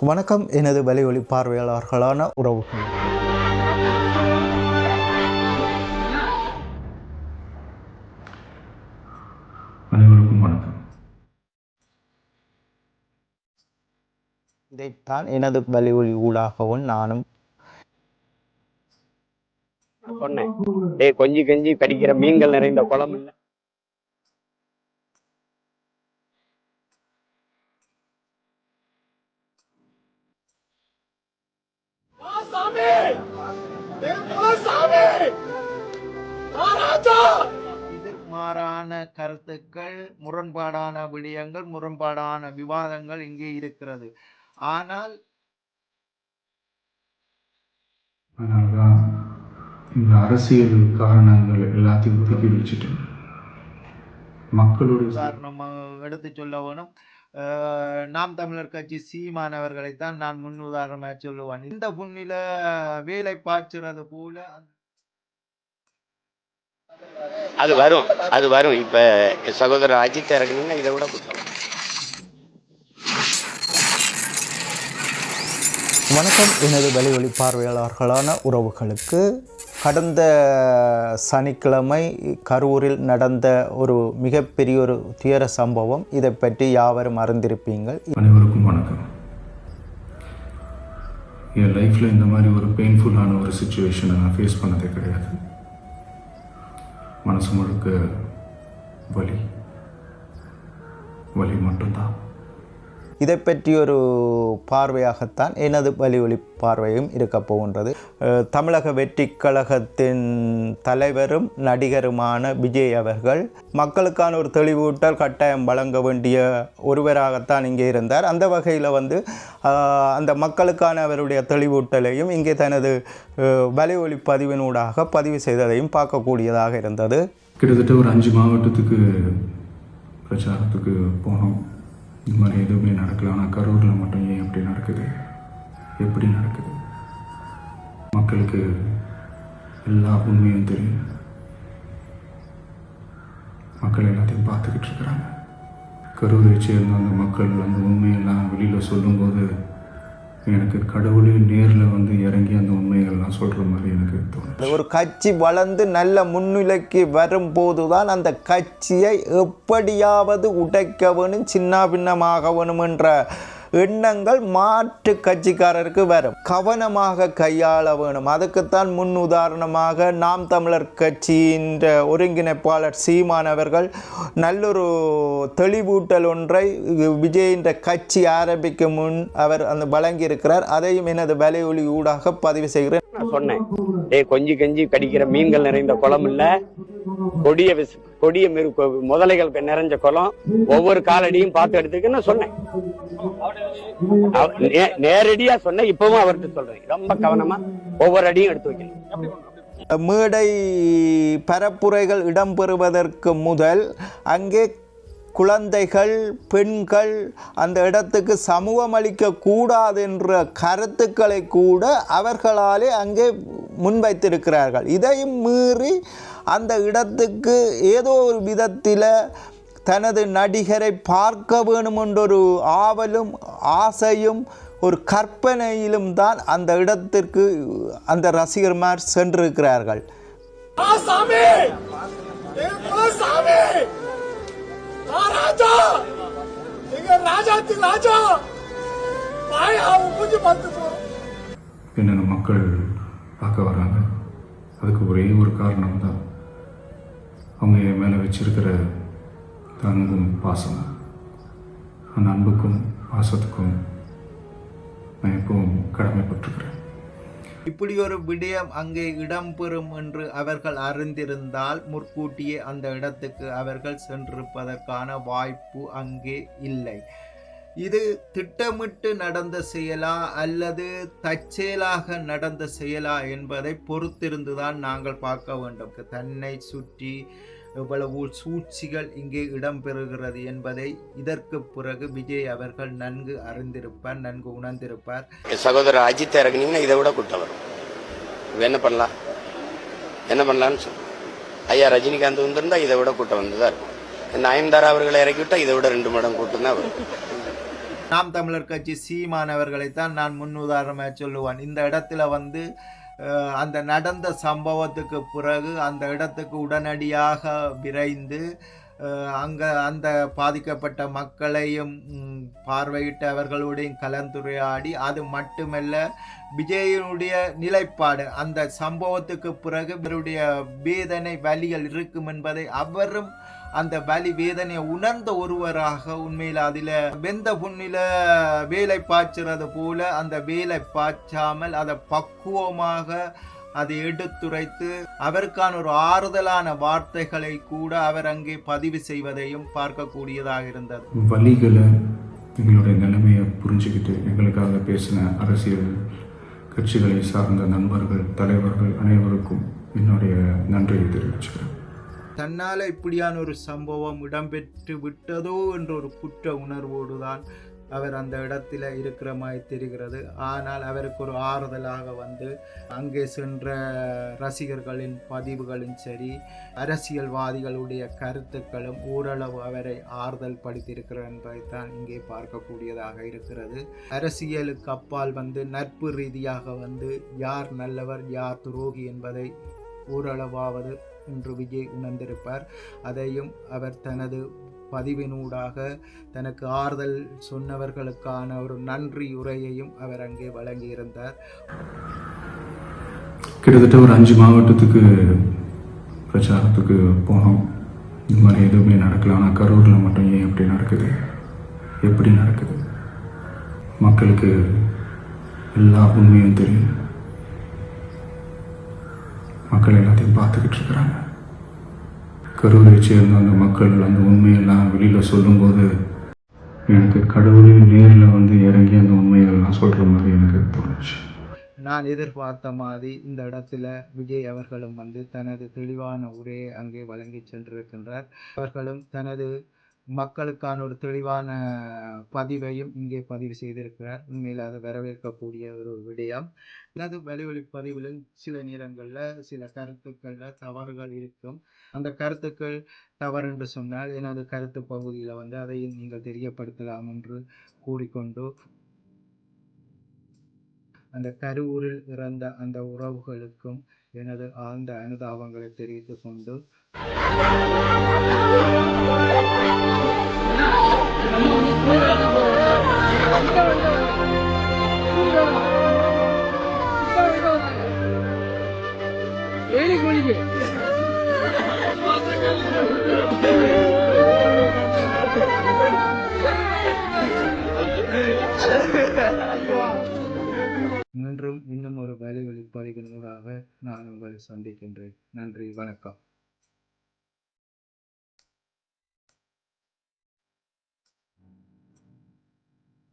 வணக்கம். எனது வலை ஒளி பார்வையாளர்களான உறவுகள் அனைவருக்கும் வணக்கம். இதைத்தான் எனது வலை ஒளி ஊடாகவும் நானும். சொன்னேன். கொஞ்சி கஞ்சி கடிக்கிற மீன்கள் நிறைந்த குளம் இல்ல. கருத்துக்கள் முரண்பாடான விடயங்கள் முரண்பாடான விவாதங்கள் இங்கே இருக்கிறது. ஆனால் அதனாலதான் இந்த அரசியல் காரணங்கள் எல்லாத்தையும் ஒதுக்கி வச்சுட்டு மக்களுடைய உதாரணமாக எடுத்து சொல்ல வேணும். நாம் தமிழர் கட்சி சீமானவர்களைத்தான் நான் முன் உதாரணமாக சொல்லுவேன். இந்த புண்ணில வேலை பாய்ச்சுறது போல அது வரும் அது வரும். இப்ப சகோதரர் அஜித் இறக்குனீங்கன்னா இதை விட குத்தம் வணக்கம். எனது வலை ஒளி பார்வையாளர்களான உறவுகளுக்கு கடந்த சனிக்கிழமை கரூரில் நடந்த ஒரு மிகப்பெரிய ஒரு துயர சம்பவம். இதை பற்றி யாவரும் அறிந்திருப்பீங்கள். அனைவருக்கும் வணக்கம். என் லைஃப்பில் இந்த மாதிரி ஒரு பெயின்ஃபுல்லான ஒரு சுச்சுவேஷனை நான் ஃபேஸ் பண்ணதே கிடையாது. மனசு முழுக்க வலி. வலி மட்டும்தான். இதை பற்றி ஒரு பார்வையாகத்தான் எனது வலி பார்வையும் இருக்க போகின்றது. தமிழக வெற்றி கழகத்தின் தலைவரும் நடிகருமான விஜய் அவர்கள் மக்களுக்கான ஒரு தெளிவூட்டல் கட்டாயம் வழங்க வேண்டிய ஒருவராகத்தான் இங்கே இருந்தார். அந்த வகையில் வந்து அந்த மக்களுக்கான அவருடைய தெளிவூட்டலையும் இங்கே தனது அஹ், பதிவினூடாக பதிவு செய்ததையும் பார்க்கக்கூடியதாக இருந்தது. கிட்டத்தட்ட ஒரு அஞ்சு மாவட்டத்துக்கு பிரச்சாரத்துக்கு போனோம். இது மாதிரி எதுவுமே நடக்கல. ஆனால் கரூரில் மட்டும் ஏன் எப்படி நடக்குது? எப்படி நடக்குது? மக்களுக்கு எல்லா உண்மையும் தெரியும். மக்கள் எல்லாத்தையும் பார்த்துக்கிட்டு இருக்கிறாங்க. கரூரை சேர்ந்த அந்த மக்கள் அந்த உண்மையெல்லாம் வெளியில் சொல்லும்போது எனக்கு கடவுளே நேரில் வந்து இறங்கி அந்த உண்மைகள்லாம் சொல்கிற மாதிரி எனக்கு தோணும் ஒரு கட்சி வளர்ந்து நல்ல முன்னிலைக்கு வரும்போது தான் அந்த கட்சியை எப்படியாவது உடைக்க வேணும் சின்ன பின்னமாக வேணும் என்ற எண்ணங்கள் மாற்று கட்சிக்காரருக்கு வரும். கவனமாக கையாள வேணும். அதுக்குத்தான் முன் உதாரணமாக நாம் தமிழர் கட்சியின் ஒருங்கிணைப்பாளர் சீமான் அவர்கள் நல்லொரு தெளிவூட்டல் ஒன்றை விஜயின்ற கட்சி ஆரம்பிக்கும் முன் அவர் அந்த வழங்கியிருக்கிறார். அதையும் எனது வலை ஒளி ஊடாக பதிவு செய்கிறேன். நான் சொன்னேன். ஏ கொஞ்சி கஞ்சி கடிக்கிற மீன்கள் நிறைந்த குளம் இல்ல. கொடிய விசு கொடிய மிரு முதலைகள் நிறைஞ்ச குளம் ஒவ்வொரு காலடியும் பார்த்து எடுத்துக்குன்னு சொன்னேன். நேரடியா சொன்னேன் இப்பவும் அவர்கிட்ட சொல்றேன். ரொம்ப கவனமா ஒவ்வொரு அடியும் எடுத்து வைக்கணும். மேடை பரப்புரைகள் இடம்பெறுவதற்கு முதல் அங்கே குழந்தைகள் பெண்கள் அந்த இடத்துக்கு சமூகம் அளிக்கக்கூடாது என்ற கருத்துக்களை கூட அவர்களாலே அங்கே முன்வைத்திருக்கிறார்கள். இதையும் மீறி அந்த இடத்துக்கு ஏதோ ஒரு விதத்தில் தனது நடிகரை பார்க்க வேணும் என்றொரு ஆவலும் ஆசையும் ஒரு கற்பனையிலும் தான் அந்த இடத்திற்கு அந்த ரசிகர்மார் சென்றிருக்கிறார்கள். ராஜாத்தி ராஜா! வாய் அவன் மூஞ்சி பார்த்து என்னென்ன மக்கள் பார்க்க வராங்க. அதுக்கு ஒரே ஒரு காரணம் தான். அவங்க என் மேலே வச்சிருக்கிற தங்கும் பாசம். அந்த அன்புக்கும் பாசத்துக்கும் நான் எப்பவும் கடமைப்பட்டிருக்கிறேன். இப்படி ஒரு விடயம் அங்கே இடம்பெறும் என்று அவர்கள் அறிந்திருந்தால் முற்கூட்டியே அந்த இடத்துக்கு அவர்கள் சென்றிருப்பதற்கான வாய்ப்பு அங்கே இல்லை. இது திட்டமிட்டு நடந்த செயலா அல்லது தற்செயலாக நடந்த செயலா என்பதை பொறுத்திருந்துதான் நாங்கள் பார்க்க வேண்டும். தன்னை சுற்றி எவ்வளவு சூழ்ச்சிகள் இங்கே இடம்பெறுகிறது என்பதை இதற்கு பிறகு விஜய் அவர்கள் நன்கு அறிந்திருப்பார் நன்கு உணர்ந்திருப்பார். சகோதரர் அஜித் இறக்குனீங்கன்னா இதை விட கூட்டம் வரும். என்ன பண்ணலாம்? என்ன பண்ணலான்னு சொல்லு ஐயா ரஜினிகாந்த் வந்திருந்தா இதை விட கூட்டம் வந்துதான் இருக்கும். நயன்தாரா அவர்களை இறக்கிவிட்டா இதை விட ரெண்டு மடம் கூட்டம் தான் வரும். நாம் தமிழர் கட்சி சீமானவர்களைத்தான் நான் முன்னுதாரணமாக சொல்லுவேன். இந்த இடத்துல வந்து அந்த நடந்த சம்பவத்துக்கு பிறகு அந்த இடத்துக்கு உடனடியாக விரைந்து அங்கே அந்த பாதிக்கப்பட்ட மக்களையும் ம், பார்வையிட்டு அவர்களுடையும் கலந்துரையாடி அது மட்டுமல்ல விஜயனுடைய நிலைப்பாடு அந்த சம்பவத்துக்கு பிறகு இவருடைய வேதனை வலிகள் இருக்கும் என்பதை அவரும் அந்த வலி வேதனையை உணர்ந்த ஒருவராக உண்மையில் அதில் வெந்த புண்ணில வேலை பாய்ச்சுறது போல அந்த வேலை பாய்ச்சாமல் அதை பக்குவமாக அதை எடுத்துரைத்து அவருக்கான ஒரு ஆறுதலான வார்த்தைகளை கூட அவர் அங்கே பதிவு செய்வதையும் பார்க்கக்கூடியதாக இருந்தது. வழிகளை எங்களுடைய நிலைமையை புரிஞ்சுக்கிட்டு எங்களுக்காக பேசின அரசியல் கட்சிகளை சார்ந்த நண்பர்கள் தலைவர்கள் அனைவருக்கும் என்னுடைய நன்றியை தெரிவிச்சுக்கிறேன். தன்னால் இப்படியான ஒரு சம்பவம் இடம்பெற்று விட்டதோ என்ற ஒரு குற்ற உணர்வோடு தான் அவர் அந்த இடத்துல இருக்கிற மாதிரி தெரிகிறது. ஆனால் அவருக்கு ஒரு ஆறுதலாக வந்து அங்கே சென்ற ரசிகர்களின் பதிவுகளும் சரி அரசியல்வாதிகளுடைய கருத்துக்களும் ஓரளவு அவரை ஆறுதல் படுத்தியிருக்கிறார் என்பதைத்தான் இங்கே பார்க்கக்கூடியதாக இருக்கிறது. அரசியலுக்கு அப்பால் வந்து நட்பு ரீதியாக வந்து யார் நல்லவர் யார் துரோகி என்பதை ஓரளவாவது என்று விஜய் உணர்ந்திருப்பார். அதையும் அவர் தனது பதிவினூடாக தனக்கு ஆறுதல் சொன்னவர்களுக்கான ஒரு நன்றி உரையையும் அவர் அங்கே வழங்கியிருந்தார். கிட்டத்தட்ட ஒரு அஞ்சு மாவட்டத்துக்கு பிரச்சாரத்துக்கு போனோம். இந்த மாதிரி எதுவுமே நடக்கல. ஆனால் கரூரில் மட்டும் ஏன் எப்படி நடக்குது? எப்படி நடக்குது? மக்களுக்கு எல்லா உண்மையும் தெரியும். மக்கள் எல்லாத்தையும் பார்த்துக்கிட்டு இருக்கிறாங்க. கரூரை சேர்ந்த அந்த மக்கள் அந்த உண்மையெல்லாம் வெளியில் சொல்லும்போது எனக்கு கடவுளின் நேரில் வந்து இறங்கி அந்த உண்மைகள்லாம் சொல்கிற மாதிரி எனக்கு தோணுச்சு. நான் எதிர்பார்த்த மாதிரி இந்த இடத்துல விஜய் அவர்களும் வந்து தனது தெளிவான உரையை அங்கே வழங்கி சென்றிருக்கின்றார். அவர்களும் தனது மக்களுக்கான ஒரு தெளிவான பதிவையும் இங்கே பதிவு செய்திருக்கிறார். உண்மையில் அது வரவேற்கக்கூடிய ஒரு விடயம். எனது வலிவழி பதிவுகளில் சில நேரங்களில் சில கருத்துக்களில் தவறுகள் இருக்கும். அந்த கருத்துக்கள் தவறு என்று சொன்னால் எனது கருத்து பகுதியில் வந்து அதையும் நீங்கள் தெரியப்படுத்தலாம் என்று கூறிக்கொண்டு அந்த கருவூரில் இறந்த அந்த உறவுகளுக்கும் எனது ஆழ்ந்த அனுதாபங்களை தெரிவித்துக் கொண்டு மீண்டும் இன்னும் நான் உங்களை சந்திக்கின்றேன். நன்றி வணக்கம்.